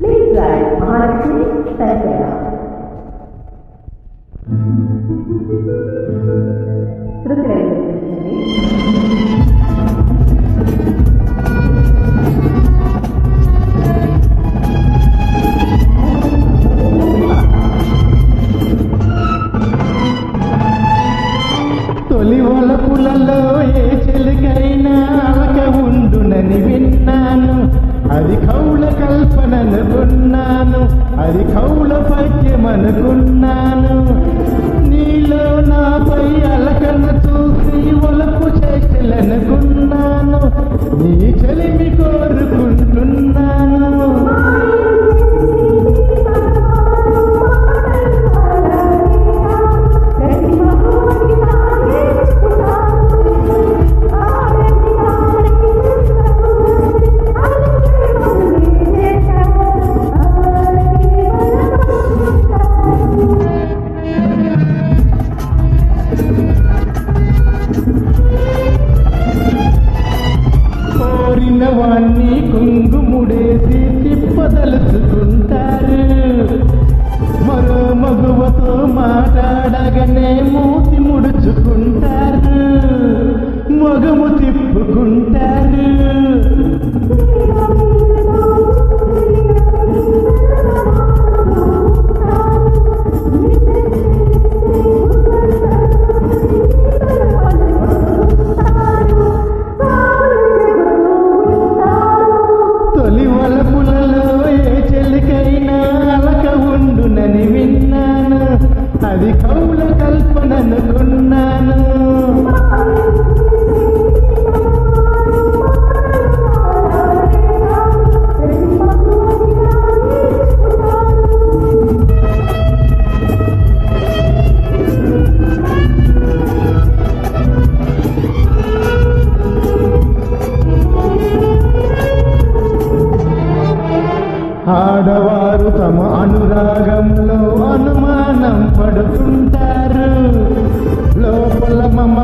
Please Mahalakshmi సరిపోయా తొలి వలపులలో ఏ చెలికైనా అలక ఉండునని విన్నాను. అది కౌల కల్పననుకున్నాను అది కౌల పద్యమనుకున్నాను నీలో నాపై అలకను చూసి ఒలపు చేసలనుకున్నాను నీ చెలిమి కోరుకు మాట్లాడగానే మూతి ముడుచుకుంటారు. మగము తిప్పుకుంటారు. తొలి వలపులలో ఏ చెలికైనా అలక ఉండునని విన్నాను. అది కౌల కల్పననుకున్నాను ఆడవారు తమ అనురాగంలో అనుమానం పడుతుంటారు. లోపల మమత